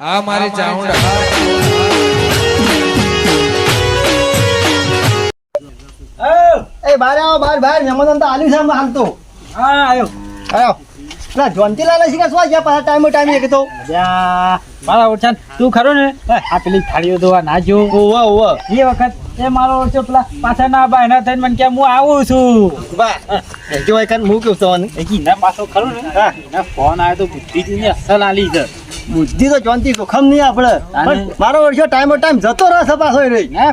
આ મારી ચાઉંડા એ બાર આવો બાર બાર મહેમાન તો આલી સામે હાલતો. હા આયો. આયો. પેલા જોનતી લાલા શીખા શું ગયા પાછા ટાઈમો ટાઈમ એક તો મારા ઓછાન તું ખરો ને? આ પેલી થાળીઓ ધોવા ના જો ઓવા ઓવા એ વખત એ મારો ઓછો પેલા પાછા ના બાય ના થઈને મને કે હું આવું છું. બા જો એક હું કેવું તમને એ કી ના પાછો ખરો ને? એના ફોન આવ્યો તો બુદ્ધિ ને અસલ આલી છે. બુદ્ધિ તો જોનતી જોખમ નહીં આપણે. પણ મારો વર્ષો ટાઈમ ટાઈમ જતો રહે પાછો હોય રહી. હે?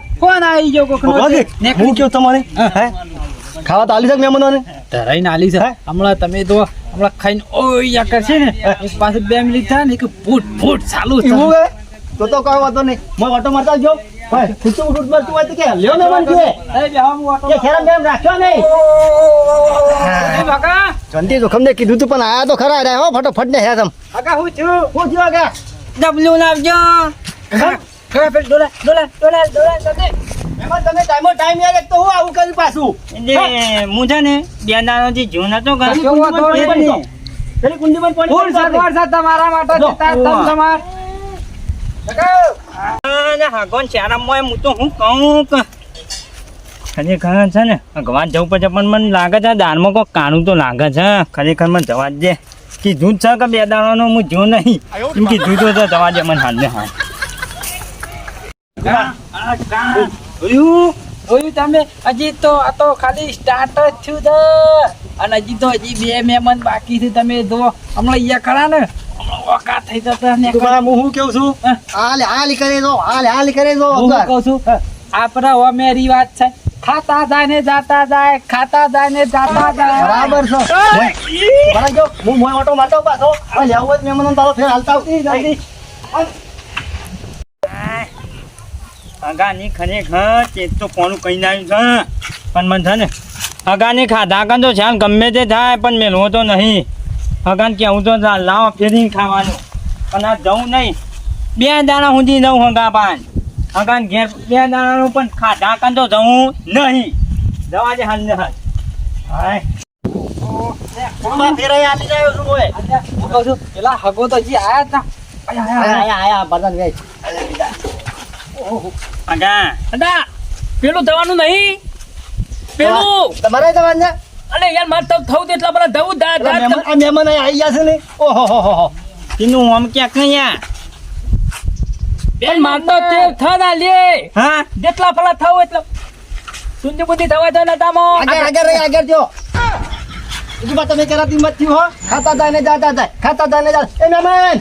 આવી ગયો કોક હું કયો તમારે? હે. ખાવા તો આલી શકે મહેમાનોને ધરાઈને આલી છે. હમણાં તમે તો હમણાં ખાઈને ઓયા કરશે ને. એક પાસે બે મિનિટ થાય ને એક ફૂટ ફૂટ ચાલુ એવું હે? તો તો કોઈ વાંધો નહીં. મોય ઓટો મારતા જો ભાઈ ખુચ્ચું ઉઠું મારતું હોય તો કે લ્યો ને મન કે એ બે હું વાટો કે ખેરામ બેમ રાખ્યો નહીં. એ બકા જોખમ ને કીધું તું પણ આયા તો ખરા રે હો ફટોફટ ને હે તમ બકા હું છું? હું થયો કે ડબલું લાવજો. ખરા પેલ ડોલા ડોલા ડોલા ડોલા ડોલા. એમાં તમે ટાઈમો ટાઈમ યાર એક તો હું આવું કરી પાછું. એટલે હું. છે ને બે દાડો થી જૂન હતો કે પેલી પાણી પડી તમારા માટે તમાર? અને હાગોન ભગવાન જવું પડશે, પણ મને કાણું તો લાગે છે. ખરેખર મને જવા દે. કીધું જ છે કે બે હું જો નહીં. એમ જવા દે મને હાલ ને હાલ. તમે? હજી તો આ તો ખાલી સ્ટાર્ટ થયું છે. અને હજી તો હજી બે મહેમાન બાકી છે, તમે હમણાં અહીંયા ખરા ને? ઓકા થઈ જતા ને હું હું કેવું છું. હાલ હાલ કરે જો હાલ હાલ કરે જો હું કહું છું? આપણા અમે રિવાજ છે. ખાતા જાય ને જાતા જાય ખાતા જાય ને જાતા જાય. બરાબર છે. બરાબર જો હું મોય ઓટો મારતો પાછો. હવે લેવું હોય તો તારો ફેર હાલતા આવતી જલ્દી અગાની ખરેખર ચેત તો કોનું કહી નાખ્યું છે પણ મને છે ને અગાની ખાધા તો છે ગમે તે થાય પણ મેલવો તો નહીં. અગાન કેવું તો લાવ લાવો ફેરી ખાવાનું. પણ આ જવું નહીં. બે દાણા સુધી જવું હગા પાન. અગાન ઘેર બે દાણાનું પણ ખા ઢાંકણ તો જવું નહીં. જવા દે હાલ ને હાલ. હું પેલા જ થવાનું નહીં. પેલું. તમારે જવાનું છે? અરે યાર મારે તો થવું એટલા બધા થવું દા આ મહેમાન આવી ગયા છે ને ઓહો હો હો હો તેનું આમ ક્યાંક નહીં બેન માર તો તે થના લે હા જેટલા ફલા થવું એટલા સુંદી બુદ્ધિ થવા દો ને તામો આગળ આગળ રહી આગળ જો બીજું વાત તમે કરાતી મત થયું હો ખાતા દાને જાતા દા ખાતા દાને ને એ મહેમાન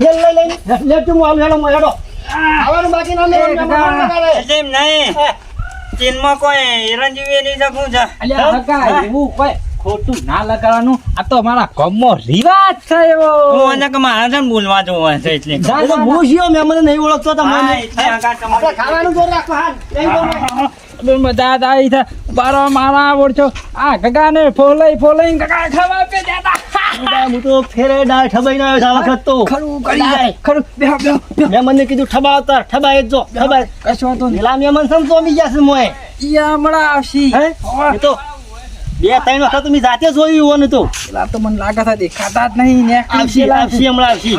હેલ લઈ લઈ લે તું હાલ હેડો હેડો આવવાનું બાકી ના લે મહેમાન કરે. એટલે નહીં ચીનમાં કોઈ એરંજીવી નહીં શકું છે. અલ્યા એવું કોઈ ખોટું ના લગાડવાનું. આ તો અમારા ગામમાં રિવાજ છે એવો. હું કે મારા છે બોલવા જોવા છે એટલે. કહું. તો હું છીએ મહેમાન નહીં ઓળખતો તમને એટલે તમારે- ખાવાનું જોર રાખો હાલ બધા દાઈ છે. બારો મારા ઓળખો આ ગગા ને ફોલાઈ ફોલાઈ ગગા ખાવા પે દેતા. બધા હું તો ફેરે ડાળ ઠબાઈ ના આવ્યો આ વખત તો ખરું કરી જાય ખરું બેહો બેહો બેહો. મને કીધું ઠબાવતા ઠબાઈ જ જો ઠબાઈ કશો તો નીલા પેલા મહેમાન સમજો મી ગયા છે મોય ઈયા હમણાં આવશી હે એ તો બે ત્રણ વખત તમે જાતે જોયું હોય ને તો પેલા તો મને લાગે છે દેખાતા જ નહીં ને આવશી આવશી હમણાં આવશી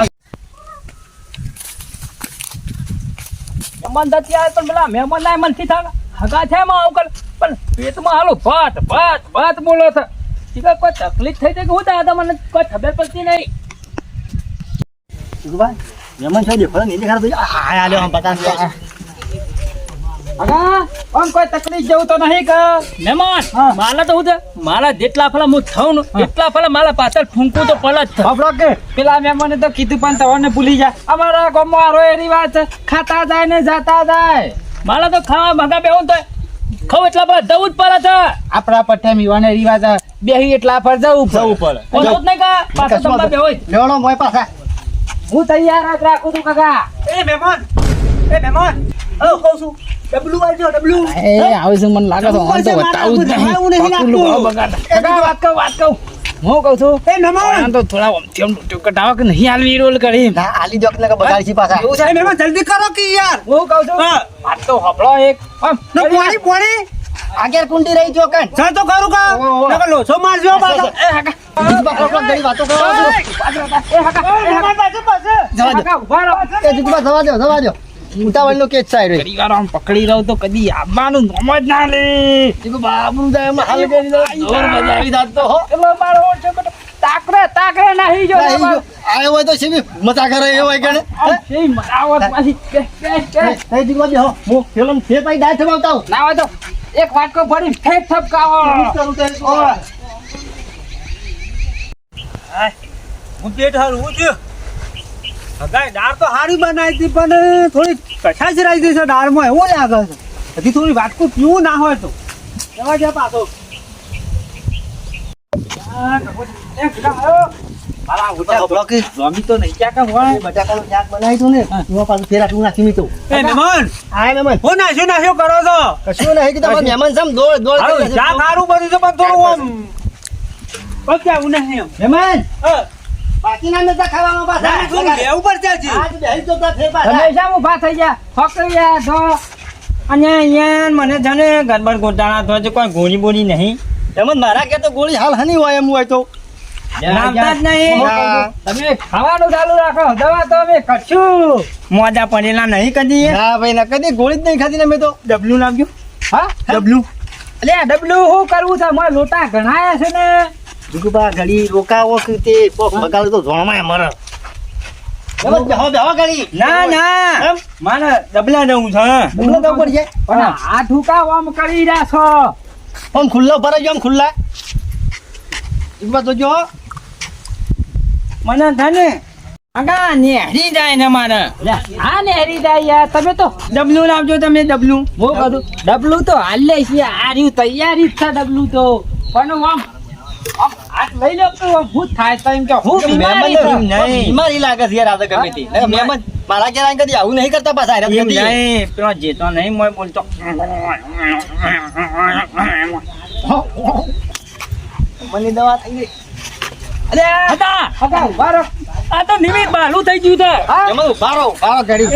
મહેમાન દતી આવે પણ પેલા મહેમાન ના મનથી થાય હગા છે માં આવું પણ પેટમાં હાલો ભાત ભાત ભાત બોલો છે ઠીક કોઈ તકલીફ થઈ કે હું દાદા મને કોઈ ખબર પડતી નહીં. ભાઈ મહેમાન છે દેખો નહીં દેખાડો હા હા લ્યો બતા હગા આમ કોઈ તકલીફ જેવું તો નહીં કે. મહેમાન મારા તો હું છે જેટલા ફલા હું થઉં ને એટલા ફલા મારા પાછળ ફૂંકું તો પલ જ કે? પેલા મહેમાને તો કીધું પણ તવાને ભૂલી જાય. અમારા ગામમાં આરો એ રિવાજ છે ખાતા જાય ને જાતા જાય. મારા તો ખાવા ભગા બેવું તો ખાવ એટલા બધા દઉં જ પડે છે. આપણા પઠ્ઠે મીવાને રિવાજ છે. બેહી એટલા પર જવું જવું પડે. નહીં કા પાછો તમને બે હોય લેવાનો મોય પાછા હું તૈયાર જ રાખું છું કાકા. એ મહેમાન એ મહેમાન. ઓ કહું છું. ડબલું આવજો ડબલું. એ આવે છે મને લાગે છે આમ તો બતાવું જ નહીં. નહીં પાકું કાકા વાત કહું વાત કહું. હું કહું છું એ મહેમાન. તો થોડા આમ ડૂટ્યો કટાવો કે નહીં હાલવી રોલ કરી. ના ને બગાડી છી પાછા. એવું છે? મહેમાન જલ્દી કરો કે યાર? હું કહું છું વાત તો હબળો એક. આમ પાણી પાણી. આગળ કુંડી રહી જો કન સર તો કરું કા. નકર લોચો મારજો પાછો. એ હાકા. દો. રહો. દો દો. પકડી રહ્યો તો કદી આવવાનું નોમ જ ના લે. બાબુ આબરૂ જાય હાલ કરી દો જોર મજા આવી જાત તો હો. એટલે મારો ઓછો તાકરે તાકરે નાહી જો. આયો હોય તો છે મજા કરે એવો હોય ગણે. છે મરાવત પાછી. કે કે કે. એ જીગુબા બે હો હું ફિલ્મ છે પાઈ ડાય થવાવતા ના હોય તો એક વાટકો ભરી ફેંક થપકાવો હું પેટ હું છું. હગાઈ દાળ તો સારી બનાવી હતી પણ થોડી કછાશ રહી ગઈ છે દાળમાં એવું લાગે છે. હજી થોડી વાટકો પીવું ના હોય તો. જવા જ્યાં પાછો. તો તું ને એમાં એમ નતા ખાવામાં પાછા થોડું લેવું પડશે હજી. હા, તું તો ફેર પાછા. હંમેશા ઊભા થઈ ગયા ફકડી ગયા તો અને અહીંયા મને છે ને ગરબડ ગોટાળા થયો છે કોઈ ગોળી બોળી નહીં મહેમાન મારા કે તો ગોળી હાલ હની હોય એમ હોય તો નામતા જ નહીં તમે ખાવાનું ચાલુ રાખો. દવા તો અમે કરશું. મોજા પડેલા નહીં કદી. હા ભાઈ ના કદી ગોળી જ નહીં ખાધી ને મેં તો. ડબલું લાગ્યું હા? ડબલું. એટલે ડબલું શું કરવું છે? મારા લોટા ઘણાયા છે ને. જીગુબા ઘડી રોકાવો કે તે કોક તો મરે ઘડી ના ના? મારે ડબલા જવું છે. ડબલો તો પડી જાય પણ આ ઠુકા આમ કરી રહ્યા છો. આમ ખુલ્લો ગયો આમ ખુલ્લા. તો જો મને છે ને આગા નેહરી જાય ને મારે. આ ને જાય યાર તમે તો ડબલું લાવજો તમે ડબલું. હું કરું ડબલું તો હાલે છે આ તૈયારી છે ડબલું તો. પણ આમ હાથ લઈ લો તો આમ થાય તો એમ કે હું બીમારી. બીમારી લાગે છે યાર આ તો ગમે તે. મહેમાન મારા ઘેર કદી આવું નહીં કરતા પાછા હેરાન કરતી. નહીં પેલો જેતો નહીં મોય બોલતો. મને દવા થઈ ગઈ. અરે! હતા હતા ઊભા રહો. આ તો નિમિત બાલું થઈ ગયું છે. એમાં ઊભા રહો, ઊભા ઘડી,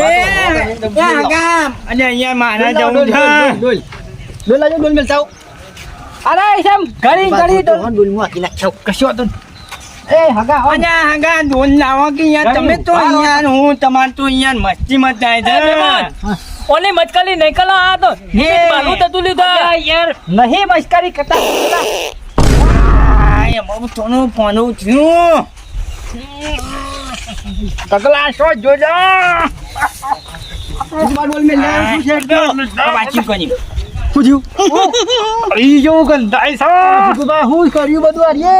આગા અને અહીંયા મારા ડોલ, જવું છે ડોલ, ડોલ. ડોલ ડોલ મેલ થાવ. અરે એમ ઘડી ઘડી તો ડોલ ડોલમાં હાકી નાખ્યો. કશો હતું એ હગા હો અને આગા લાવો કે યાર તમે તો યાર હું તમારે તો મસ્તી મચાય છે. ઓલી મચકાલી નહીં કલા આ તો. નિમિત બાલું થતું લીધું યાર નહીં મસ્કરી કરતા. એમાં થોડું ફોનું થયું તગલા શો જોજો ડોલ મેલ લાવ્યો, શું છે? વાંચી કરી શું થયું? ઈ જેવું ગંધાય છે જીગુબા, શું કર્યું બધું આ રે?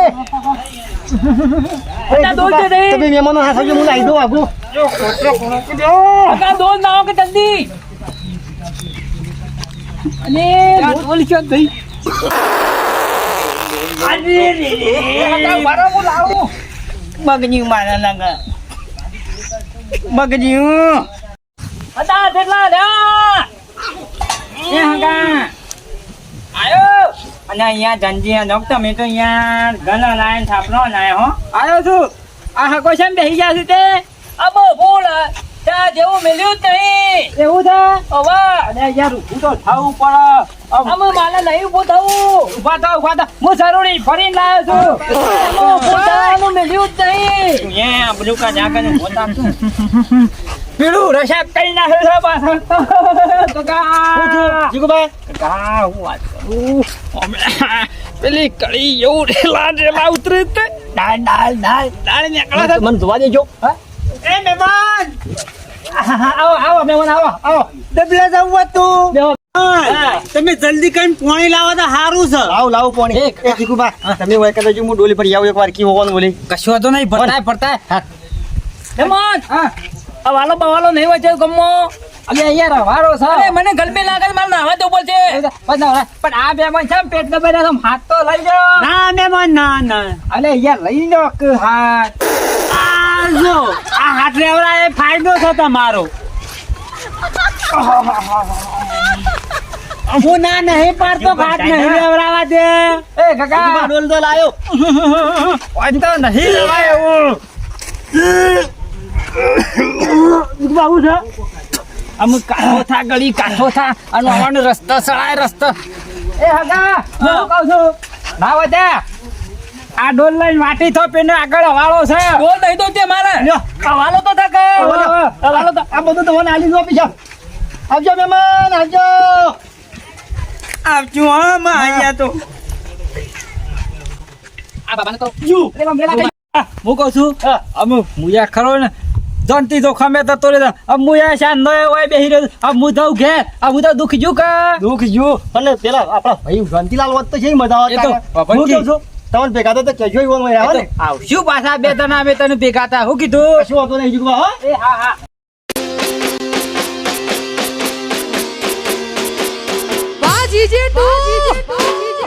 એ બધા દોડ જીગુબા, દે નહીં. તમે મહેમાનો હાથ આવજો, હું લાવી દઉં આગું. હગા દોડ ના આવો કે જલ્દી અને બોલ ક્યાં ગઈ બગજી મારા લાગે બગજી હતા જેટલા લ્યા એ હગા આયો અને અહીંયા જંજી ડોક તમે તો અહીંયા ઘણા લાઈન થાપનો લાય હો આવ્યો છું આ હકો છે બેસી ગયા છે તે? અબો, બોલ. ત્યાં જેવું મિલ્યું જ નહીં. એવું છે? હવે અરે યાર હું તો થવું પડે. અમે મારે નહીં ઉભું થવું. ઊભા થાવ ઊભા થા હું જરૂરી ફરીને લાવ્યો છું. થવાનું મિલ્યું જ નહીં. એ બધું કા જાગને પોતા પીળું રસાબ કરી નાખે છે પાછળ તો શું થયું? કા હું વાત કરું? હમણાં પેલી કળી એવું રેલા ઢેલા ઉતરી તે. ડાળ ડાળ ડાળ ડાળ નીકળે મને જોવા દેજો. હા? એ મહેમાન આવો આવો મહેમાન આવો આવો ડબલા જવું હતું તમે જલ્દી કઈ પાણી લાવો તો સારું છે લાવો લાવો પાણી એક. એ જીગુબા, તમે હોય કદાચ હું ડોલી પર આવું એકવાર કી હોવાનું બોલી કશું હતો નહીં ભરતા ભરતા હા આ વાલો બવાલો નહીં વચ્ચે ગમો અલે અહીંયા રવારો છે અરે મને ગલબી લાગે છે, મારે નાવા તો બોલ પણ પણ આ બે માં છે પેટ દબાઈ રહ્યા હાથ તો લઈ જાઓ ના મહેમાન ના ના અલે અહીંયા લઈ લો હાથ આ જો આ હાથ લેવડા એ ફાયદો છે તમારો. હું ના નહીં પાડતો હાથ નહીં લેવડાવા દે. એ કાકા. ડોલ ડોલ આવ્યો લાયો. તો નહીં લેવાય એવું. આવું છે? અમુ કાઠો થા ગળી કાઠો થા અને આવવાનો રસ્તો સળાય રસ્તો. એ હગા હું કહું છું ના વધે. આ ડોલ લઈને વાટી થો પેને આગળ હવાળો છે. ડોલ નહીં તો તે મારે લ્યો. આ વાલો તો થા કે તો આ બધું તમને આલી દો પીછા આવજો મહેમાન આવજો. આવજો હા માં અહીંયા તો. આ બાબાને તો જુ. હું કહું છું અમે મુયા ખરો ને જનતી તો ખમે તો તોરે અબ મુયા શાન ન હોય બેહી રહ્યો અબ હું જાઉં ઘેર. અબ તો દુખ જુ કા? દુઃખ જો અને પેલા આપણા ભાઈ ગાંધીલાલ હોત તો છે મજા આવે તો હું કહું છું તમને ભેગા તો કહેજો ઈ ઓમ આવે ને આવશું પાછા બે તને અમે તને ભેગા હતા હું કીધું? શું વાંધો નહીં જુગવા હો. એ હા હા. જીજે તું